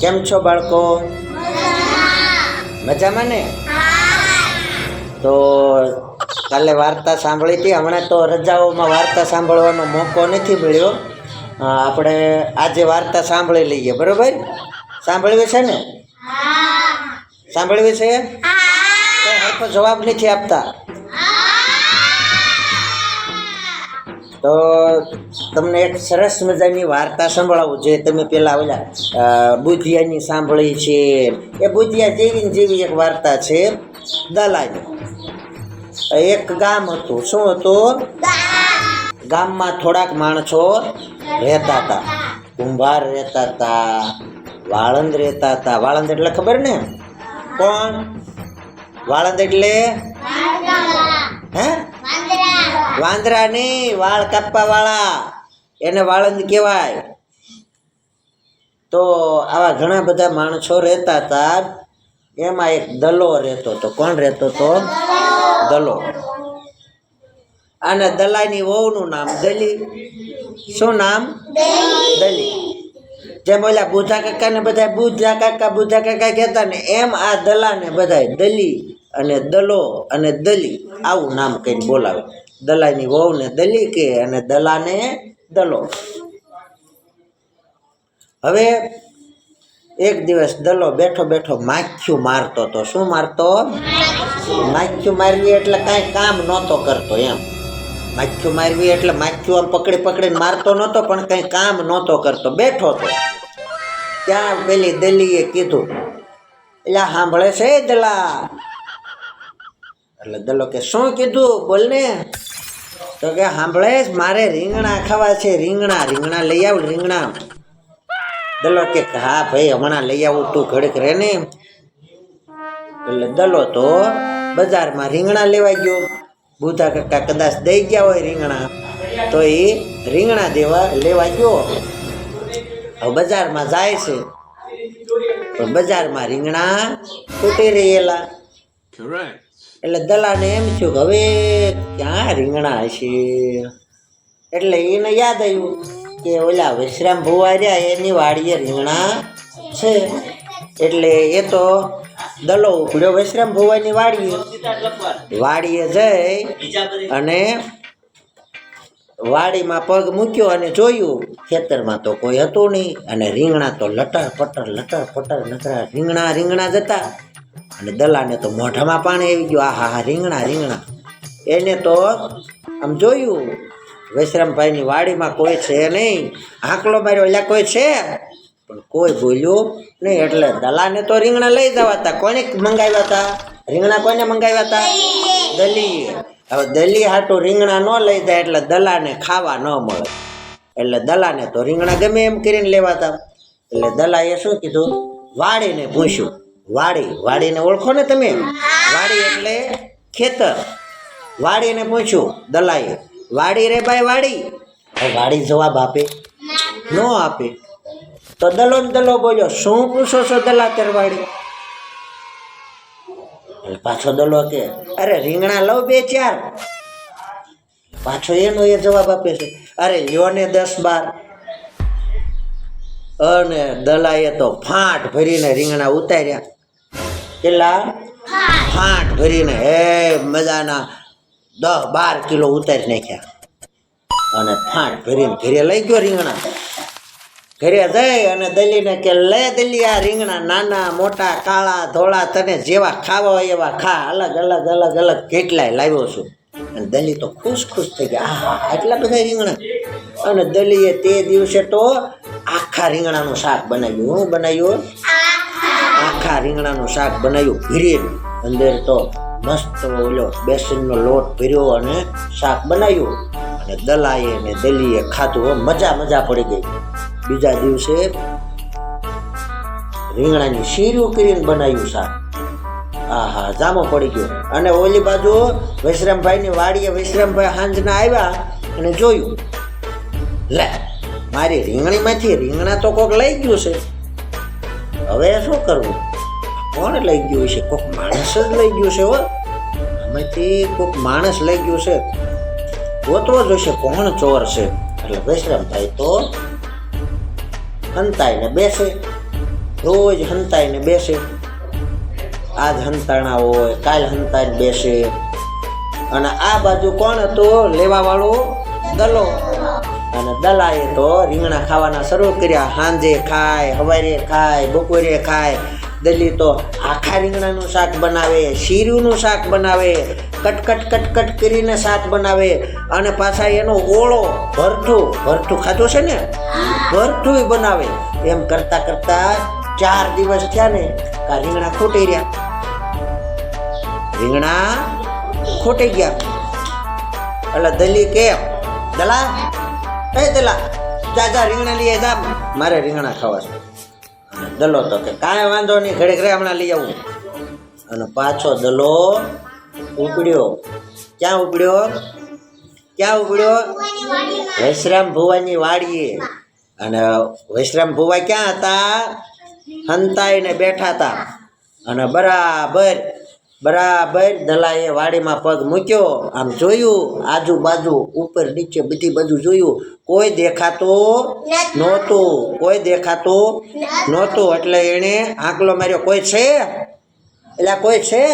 કેમ છો બાળકો? મજામાં ને? તો કાલે વાર્તા સાંભળી હતી. હમણાં તો રજાઓમાં વાર્તા સાંભળવાનો મોકો નથી મળ્યો. આપણે આજે વાર્તા સાંભળી લઈએ. બરોબર? સાંભળવી છે ને? સાંભળવી છે? જવાબ નથી આપતા. તો તમને એક સરસ મજાની વાર્તા સંભળાવું જે તમે પેલા ઓલા બુધિયાની સાંભળી છે. એ બુધિયા જેવી જેવી એક વાર્તા છે દલાની. એક ગામ હતું. શું હતું? ગામમાં થોડાક માણસો રહેતા હતા. કુંભાર રહેતા હતા વાળંદ રહેતા હતા. વાળંદ એટલે ખબર ને? કોણ? વાળંદ એટલે? હે? વાંદરા નહીં વાળ કાપવા વાળા એને વાળંદ કહેવાય. તો આવા ઘણા બધા માણસો રહેતા હતા. એમાં એક દલો રહેતો હતો. કોણ રહેતો હતો? દલો. અને દલાઈની વહુનું નામ દલી. શું નામ? દલી. જેમ ઓલા બુધા કાકા ને બધા બુધા કાકા બુધા કાકા કહેતા ને, એમ આ દલાને બધા દલી અને દલો અને દલી આવું નામ કહીને બોલાવે. દલાની વહુને દલી કે અને દલાને દલો. હવે એક દિવસ દલો બેઠો બેઠો માખ્યું મારતો તો શું મારતો? માખ્યું મારવી એટલે કાંઈ કામ નહોતો કરતો એમ. માખ્યું મારવી એટલે માખ્યું આમ પકડી પકડીને મારતો નહોતો, પણ કંઈ કામ નહોતો કરતો. બેઠો તો ત્યાં પેલી દલીએ કીધું એટલે સાંભળે છે દલા? એટલે દલો કે, શું કીધું? બોલ ને. તો કે સાંભળે મારે રીંગણા ખાવા છે, રીંગણા રીંગણા લઈ આવ, રીંગણા. દલો કે હા ભાઈ, હમણાં લઈ આવું, તું ઘડીક રે ને. એટલે દલો તો બજારમાં રીંગણા લેવા ગયો. બુધા કાકા કદાચ દઈ ગયા હોય રીંગણા, તો એ રીંગણા દેવા લેવા ગયો. હવે બજારમાં જાય છે. પણ બજારમાં રીંગણા તૂટી રહેલા. એટલે દલાને એમ થયું કે હવે ક્યાં રીંગણા હશે એટલે એને યાદ આવ્યું કે ઓલા વિશ્રામ ભુવા રહ્યા, એની વાડીએ રીંગણા છે. એટલે એ તો દલો ઉપડ્યો વિશ્રામ ભુવાની વાડીએ. વાડીએ જઈ અને વાડીમાં પગ મૂક્યો અને જોયું, ખેતરમાં તો કોઈ હતું નહીં અને રીંગણા તો લટર પટર લટર પટર નકરા રીંગણા રીંગણા જતા અને દલાને તો મોઢામાં પાણી આવી ગયું. આહા હા રીંગણા રીંગણા. એને તો આમ જોયું, વૈશ્રામભાઈની વાડીમાં કોઈ છે નહીં. આંકલો માર્યો એટલે કોઈ છે? પણ કોઈ બોલ્યું નહીં. એટલે દલાને તો રીંગણા લઈ જવા હતા. કોને મંગાવ્યા હતા? રીંગણા કોને મંગાવ્યા હતા? દલી હવે દલી હાટું રીંગણા ન લઈ જાય એટલે દલાને ખાવા ન મળે. એટલે દલાને તો રીંગણા ગમે એમ કરીને લેવાતા એટલે દલાએ શું કીધું? વાડીને પૂછ્યું વાડી. વાડીને ઓળખો ને તમે? વાડી એટલે ખેતર. વાડીને પૂછ્યું દલાઈએ વાડી રે ભાઈ, વાડી? વાડી જવાબ આપે. ન આપે. તો દલો ને દલો બોલ્યો, શું પૂછો છો દલાતર વાડી? પાછો દલો કે, અરે રીંગણા લઉં બે ચાર. પાછો એનો એ જવાબ આપે છે, અરે લ્યો ને દસ બાર. અને દલાએ તો ફાંટ ભરીને રીંગણા ઉતાર્યા. કેટલા? ફાંટ ભરીને. હે મજાના દસ બાર કિલો ઉતારી નાખ્યા. અને ફાંટ ભરીને ઘરે લઈ ગયો રીંગણા. ઘરે જઈ અને દલીને કે લે દલી આ રીંગણા નાના મોટા કાળા ધોળા તને જેવા ખાવા હોય એવા ખા. અલગ અલગ અલગ અલગ કેટલાય લાવ્યો છું. અને દલી તો ખુશ ખુશ થઈ ગયા આહા આટલા બધા રીંગણા. અને દલીએ તે દિવસે તો આખા રીંગણાનું શાક બનાવ્યું. હું બનાવ્યું? આખા રીંગણાનું શાક બનાવ્યું ભીરેલું અંદર તો મસ્ત ઓલો બેસનનો લોટ ભર્યો અને શાક બનાવ્યું. અને દલાએ ને દલીએ ખાધું મજા મજા પડી ગઈ. બીજા દિવસે રીંગણાની શીરું કરીને બનાવ્યું શાક. આહા, જામો પડી ગયો. અને ઓલી બાજુ વૈશ્રામભાઈની વાડીએ વૈશ્રામભાઈ હાંજના આવ્યા અને જોયું, લે, મારી રીંગણીમાંથી રીંગણા તો કોક લઈ ગયું છે. હવે શું કરવું? કોણ લઈ ગયું છે? કોક માણસ જ લઈ ગયું છે હો. આમાંથી કોક માણસ લઈ ગયું છે. ગોતવો જોઈશે કોણ ચોર છે. એટલે વૈશ્રામભાઈ તો હંતાઈને બેસે. રોજ હંતાઈને બેસે. આજ હંતાણા હોય, કાલ હંતાઈને બેસે. અને આ બાજુ કોણ હતો? લેવાવાળો દલો. અને દલાએ તો રીંગણા ખાવાના શરૂ કર્યા. સાંજે ખાય, હવારે ખાય, બપોરે ખાય. દલી તો આખા રીંગણાનું શાક બનાવે, શીરુંનું શાક બનાવે, કટકટ કટકટ કરીને શાક બનાવે અને પાછા એનો ઓળો ભરથું ભરથું ખાધું છે ને? ભરથું બનાવે. એમ કરતા કરતા ચાર દિવસ થયા ને આ રીંગણા ખૂટી રહ્યા. રીંગણા ખૂટી ગયા. એટલે દલી કે, દલા, એ દલા, જા જા, રીંગણા લઈએ જા, મારે રીંગણા ખાવા છે. દલો તો કે કાંઈ વાંધો નહીં ઘડે ઘરે હમણાં લઈ આવું. અને પાછો દલો ઉપડ્યો. ક્યાં ઉપડ્યો? ક્યાં ઉપડ્યો? વૈશ્રામ ભુવાની વાડીએ. અને વૈશ્રામ ભુવા ક્યાં હતા? હંતાઈને બેઠા હતા. અને બરાબર બરાબર દલાએ વાડીમાં પગ મૂક્યો આમ જોયું આજુબાજુ ઉપર નીચે બધી બધું જોયું. કોઈ દેખાતું નહોતું. કોઈ દેખાતું નહોતું. એટલે એણે આંકલો માર્યો કોઈ છે? એટલે કોઈ છે?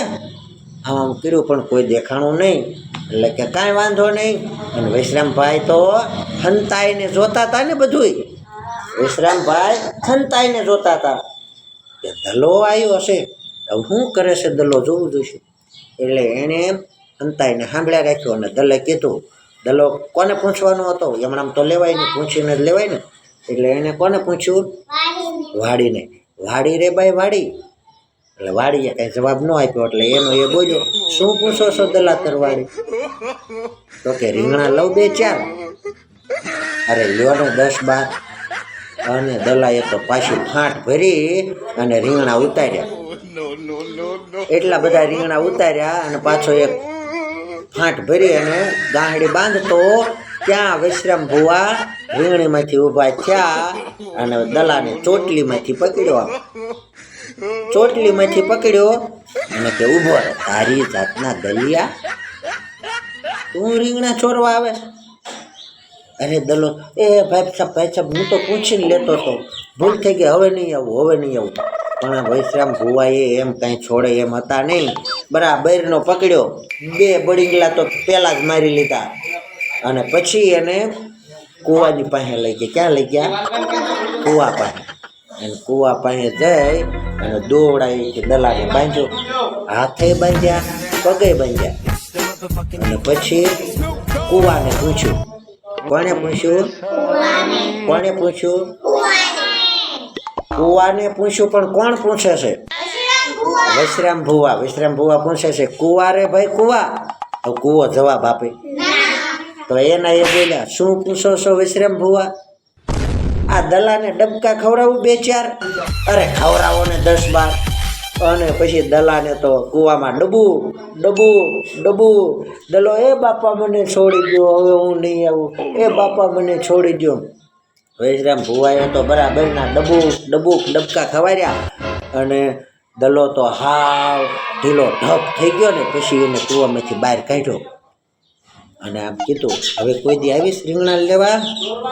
આમ કર્યું પણ કોઈ દેખાણું નહીં. એટલે કે કાંઈ વાંધો નહીં. અને વૈશ્રામભાઈ તો હંતાઈને જોતા હતા ને બધુંય. વિશ્રામભાઈ હંતાઈને જોતા હતા કે ધલો આવ્યો હશે. હવે શું કરે છે દલો જોવું જોઈશે. એટલે એણે અંતાઈને સાંભળ્યા રાખ્યો અને દલે કીધું, દલો કોને પૂછવાનો હતો? એમણામ તો લેવાય નહીં, પૂછીને જ લેવાય ને. એટલે એણે કોને પૂછ્યું? વાડીને. વાડી રે ભાઈ વાડી. એટલે વાડીએ કાંઈ જવાબ ન આપ્યો, એટલે એનો એ બોલ્યો, શું પૂછો છો દલાતર વાડી? તો કે, રીંગણા લઉં બે ચાર. અરે લ્યો દસ બાર. અને દલાએ તો પાછી ફાંટ ભરી અને રીંગણા ઉતાર્યા. એટલા બધા રીંગણા ઉતાર્યા અને પાછો એક ફાંટ ભરી અને ગાંહડી બાંધતો ત્યાં વિશ્રામ ભુવા રીંગણીમાંથી ઊભા થયા અને દલાને ચોટલીમાંથી પકડ્યો. ચોટલીમાંથી પકડ્યો અને કે ઊભો તારી જાતના દલિયા, તું રીંગણા ચોરવા આવે? અરે દલો, એ ભાઈ સાહેબ ભાઈ સાહેબ, હું તો પૂછીને લેતો હતો ભૂલ થઈ ગઈ, હવે નહીં આવું, હવે નહીં આવું. પણ વૈશ્રામ ભુવાએ એમ કાંઈ છોડે એમ હતા નહીં. બરાબરનો પકડ્યો. બે બળીંગલા તો પહેલાં જ મારી લીધા. અને પછી એને કૂવાની પાસે લઈ ગયા. ક્યાં લઈ ગયા? કૂવા પાસે. અને કૂવા પાસે જઈ અને દોવડાવી દલાને બાંધ્યો. હાથે બાંધ્યા પગે બાંધ્યા. અને પછી કૂવાને પૂછ્યું કોને પૂછ્યું? કોને પૂછ્યું? કુવાને પૂછ્યું પણ કોણ પૂછે છે? વિશ્રામ ભુવા વિશ્રામ ભુવા પૂછે છે. કુવા રે ભાઈ કુવા? તો કુવો જવાબ આપે. તો એના એ બોલ્યા શું પૂછો છો વિશ્રામ ભુવા? આ દલાને ડબકા ખવડાવું બે ચાર? અરે ખવડાવો ને દસ બાર. અને પછી દલાને તો કૂવામાં ડબુ ડબુ ડબુ. દલો એ બાપા મને છોડી દો હવે હું નહીં આવું. એ બાપા મને છોડી દો વૈશ્રામ ભુવાએ તો બરાબરના ડબુ ડબુક ડબકા ખવાર્યા અને દલો તો હાવ ઢીલો ઢપ થઈ ગયો ને પછી એને કૂવામાંથી બહાર કાઢ્યો. અને આમ કીધું, હવે કોઈ દી આવીશ રીંગણા લેવા?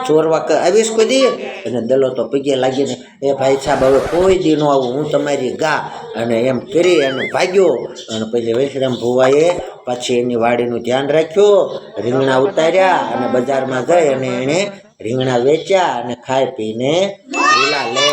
ચોરવા આવીશ કોઈ દી? અને દલો તો પગે લાગીને, એ ભાઈ સાહેબ હવે કોઈ દી ન આવું, હું તમારી ગા. અને એમ કરી અને ભાગ્યો. અને પછી વૈશ્રામ ભુવાએ પછી એની વાડીનું ધ્યાન રાખ્યું, રીંગણા ઉતાર્યા અને બજારમાં ગઈ અને એણે રીંગણા વેચ્યા અને ખાઈ પીને લીલા લે